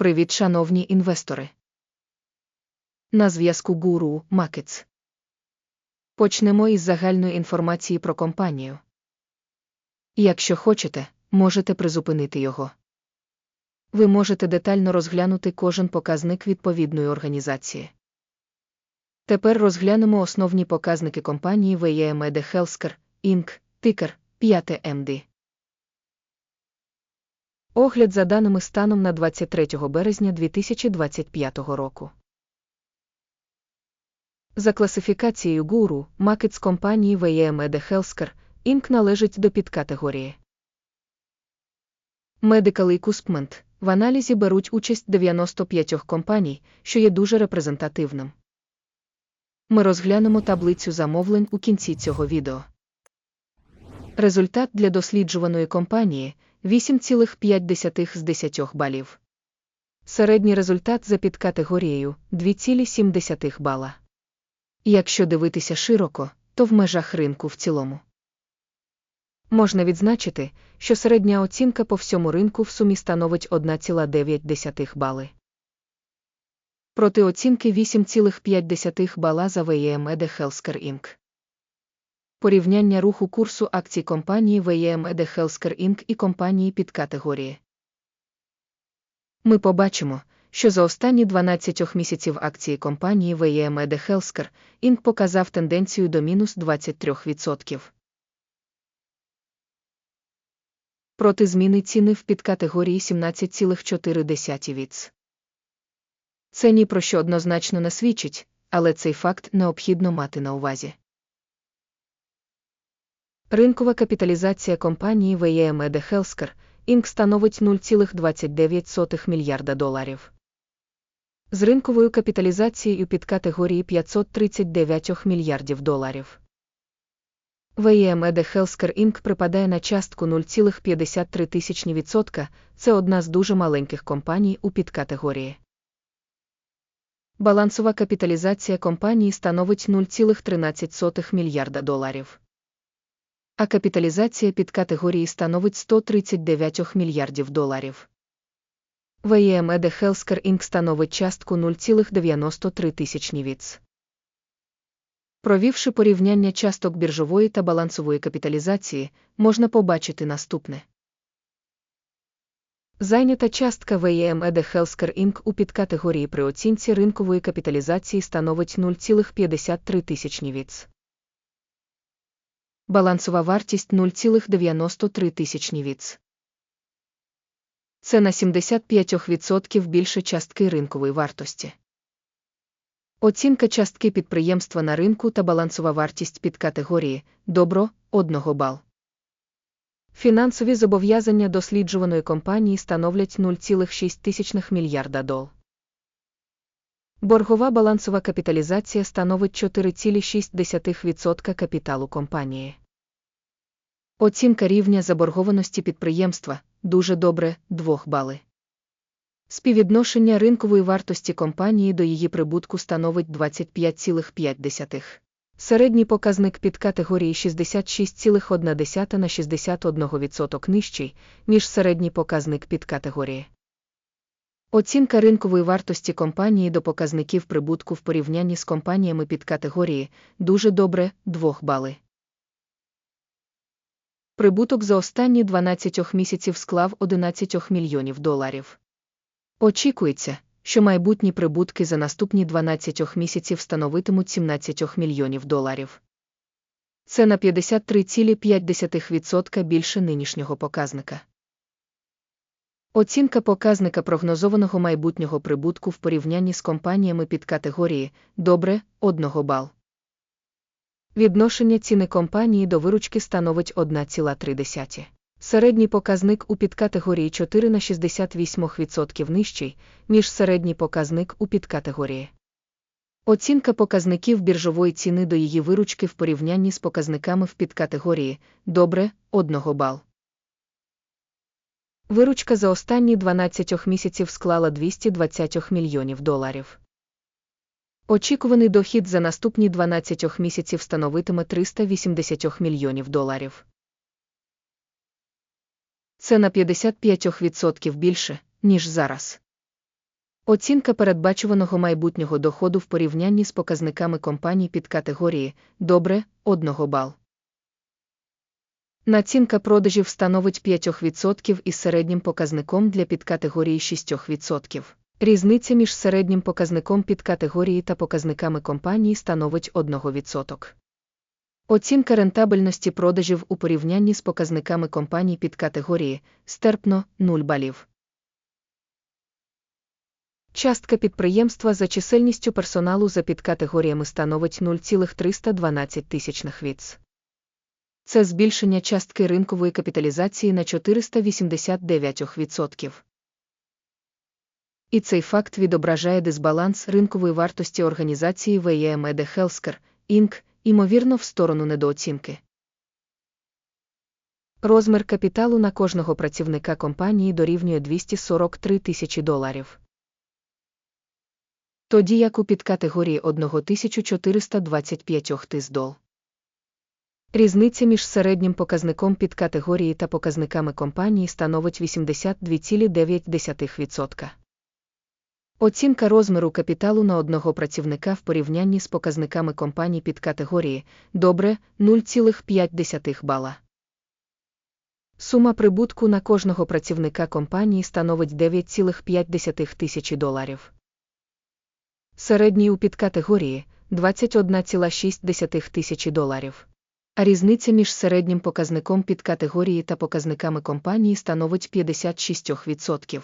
Привіт, шановні інвестори. На зв'язку Гуру Макетс. Почнемо із загальної інформації про компанію. Якщо хочете, можете призупинити його. Ви можете детально розглянути кожен показник відповідної організації. Тепер розглянемо основні показники компанії VEMED Healthcare, Inc., тикер 5 MD. Огляд за даними станом на 23 березня 2025 року. За класифікацією гуру, макет з компанії VEMED Healthcare, Inc. належить до підкатегорії. Medical Equipment в аналізі беруть участь 95 компаній, що є дуже репрезентативним. Ми розглянемо таблицю замовлень у кінці цього відео. Результат для досліджуваної компанії 8,5 з 10 балів. Середній результат за підкатегорією 2,7 бала. Якщо дивитися широко, то в межах ринку в цілому. Можна відзначити, що середня оцінка по всьому ринку в сумі становить 1,9 бали. Проти оцінки 8,5 бала за VEM Healthcare Inc. Порівняння руху курсу акцій компанії VEM Healthcare Inc. і компанії під категорії. Ми побачимо, що за останні 12 місяців акції компанії VEM Healthcare Inc. показав тенденцію до мінус 23%. Проти зміни ціни в підкатегорії 17,4 віц. Це ні про що однозначно не свідчить, але цей факт необхідно мати на увазі. Ринкова капіталізація компанії VEM Healthcare Inc. становить 0,29 мільярда доларів. З ринковою капіталізацією під категорії 539 мільярдів доларів. VEM Healthcare Inc. припадає на частку 0,53%, це одна з дуже маленьких компаній у підкатегорії. Балансова капіталізація компанії становить 0,13 мільярда доларів. А капіталізація під категорії становить 139 мільярдів доларів. VEM Healthcare Inc. становить частку 0,93 віц. Провівши порівняння часток біржової та балансової капіталізації, можна побачити наступне. Зайнята частка VEM Healthcare Inc. у підкатегорії при оцінці ринкової капіталізації становить 0,53 тисячні віц. Балансова вартість 0,93 тисячні віц. Це на 75% більше частки ринкової вартості. Оцінка частки підприємства на ринку та балансова вартість під категорії добро 1 бал. Фінансові зобов'язання досліджуваної компанії становлять 0,6 мільярда дол. Боргова балансова капіталізація становить 4,6% капіталу компанії. Оцінка рівня заборгованості підприємства дуже добре 2 бали. Співвідношення ринкової вартості компанії до її прибутку становить 25,5. Середній показник під категорії 66,1 на 61% нижчий, ніж середній показник під категорії. Оцінка ринкової вартості компанії до показників прибутку в порівнянні з компаніями під категорії дуже добре 2 бали. Прибуток за останні 12 місяців склав 11 мільйонів доларів. Очікується, що майбутні прибутки за наступні 12 місяців становитимуть 17 мільйонів доларів. Це на 53,5% більше нинішнього показника. Оцінка показника прогнозованого майбутнього прибутку в порівнянні з компаніями під категорії добре 1 бал. Відношення ціни компанії до виручки становить 1,3. Середній показник у підкатегорії 4 на 68% нижчий, ніж середній показник у підкатегорії. Оцінка показників біржової ціни до її виручки в порівнянні з показниками в підкатегорії добре 1 бал. Виручка за останні 12 місяців склала 220 мільйонів доларів. Очікуваний дохід за наступні 12 місяців становитиме 380 мільйонів доларів. Це на 55% більше, ніж зараз. Оцінка передбачуваного майбутнього доходу в порівнянні з показниками компаній під категорії Добре 1 бал. Націнка продажів становить 5% із середнім показником для підкатегорії 6%. Різниця між середнім показником підкатегорії та показниками компанії становить 1%. Оцінка рентабельності продажів у порівнянні з показниками компаній під категорії стерпно 0 балів. Частка підприємства за чисельністю персоналу за підкатегоріями становить 0,312 тисячних віц. Це збільшення частки ринкової капіталізації на 489%. І цей факт відображає дисбаланс ринкової вартості організації VEM Ede Healthcare, Inc., ймовірно, в сторону недооцінки. Розмір капіталу на кожного працівника компанії дорівнює 243 тисячі доларів. Тоді як у підкатегорії 1425 тис дол. Різниця між середнім показником підкатегорії та показниками компанії становить 82,9%. Оцінка розміру капіталу на одного працівника в порівнянні з показниками компаній під категорії добре 0,5 бала. Сума прибутку на кожного працівника компанії становить 9,5 тисячі доларів. Середній у підкатегорії 21,6 тисячі доларів. А різниця між середнім показником підкатегорії та показниками компанії становить 56%.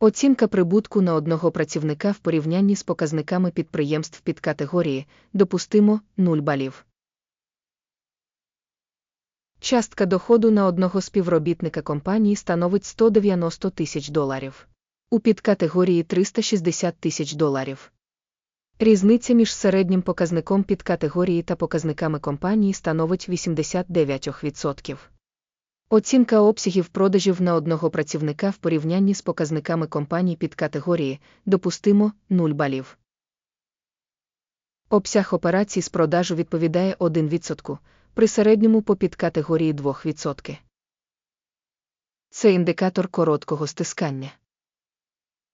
Оцінка прибутку на одного працівника в порівнянні з показниками підприємств під категорії допустимо 0 балів. Частка доходу на одного співробітника компанії становить 190 тисяч доларів. У підкатегорії 360 тисяч доларів. Різниця між середнім показником підкатегорії та показниками компанії становить 89%. Оцінка обсягів продажів на одного працівника в порівнянні з показниками компаній під категорії допустимо 0 балів. Обсяг операцій з продажу відповідає 1%, при середньому по підкатегорії 2%. Це індикатор короткого стискання.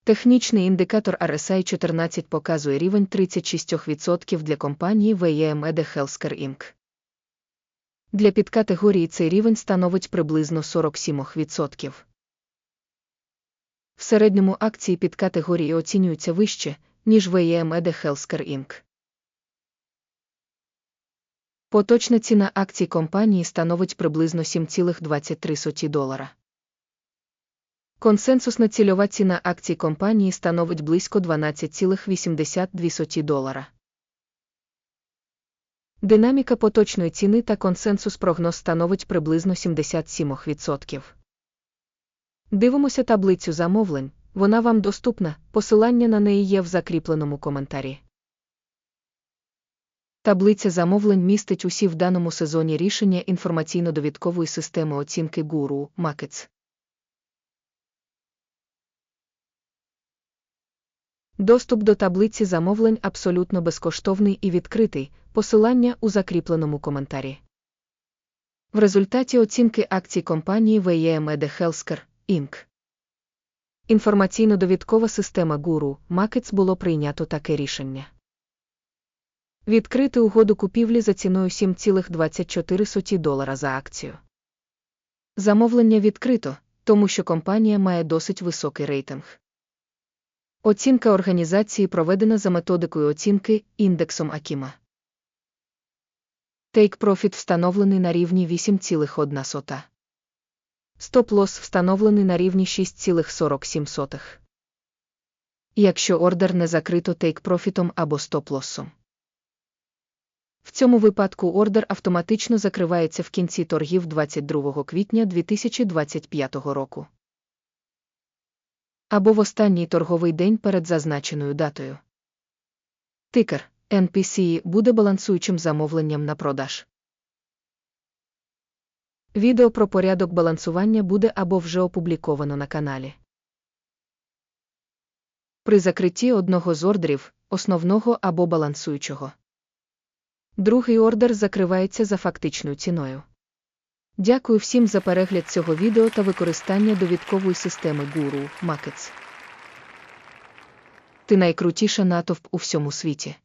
Технічний індикатор RSI 14 показує рівень 36% для компанії VEM Ede Healthcare Inc. Для підкатегорії цей рівень становить приблизно 47%. В середньому акції підкатегорії оцінюються вище, ніж VEM Ede Healthcare Inc. Поточна ціна акцій компанії становить приблизно 7,23 долара. Консенсусна цільова ціна акцій компанії становить близько 12,82 долара. Динаміка поточної ціни та консенсус прогноз становить приблизно 77%. Дивимося таблицю замовлень, вона вам доступна, посилання на неї є в закріпленому коментарі. Таблиця замовлень містить усі в даному сезоні рішення інформаційно-довідкової системи оцінки Guru Markets. Доступ до таблиці замовлень абсолютно безкоштовний і відкритий, посилання у закріпленому коментарі. В результаті оцінки акцій компанії VEM Ede Healthcare, Inc. Інформаційно-довідкова система Guru Markets було прийнято таке рішення. Відкрити угоду купівлі за ціною 7,24 долара за акцію. Замовлення відкрито, тому що компанія має досить високий рейтинг. Оцінка організації проведена за методикою оцінки індексом Акіма. Profit встановлений на рівні 8,1. Стоп-лосс встановлений на рівні 6,47. Якщо ордер не закрито Take Profit або стоп-лоссом. В цьому випадку ордер автоматично закривається в кінці торгів 22 квітня 2025 року або в останній торговий день перед зазначеною датою. Тикер NPC буде балансуючим замовленням на продаж. Відео про порядок балансування буде або вже опубліковано на каналі. При закритті одного з ордерів, основного або балансуючого. Другий ордер закривається за фактичною ціною. Дякую всім за перегляд цього відео та використання довідкової системи Guru Markets. Ти найкрутіша натовп у всьому світі.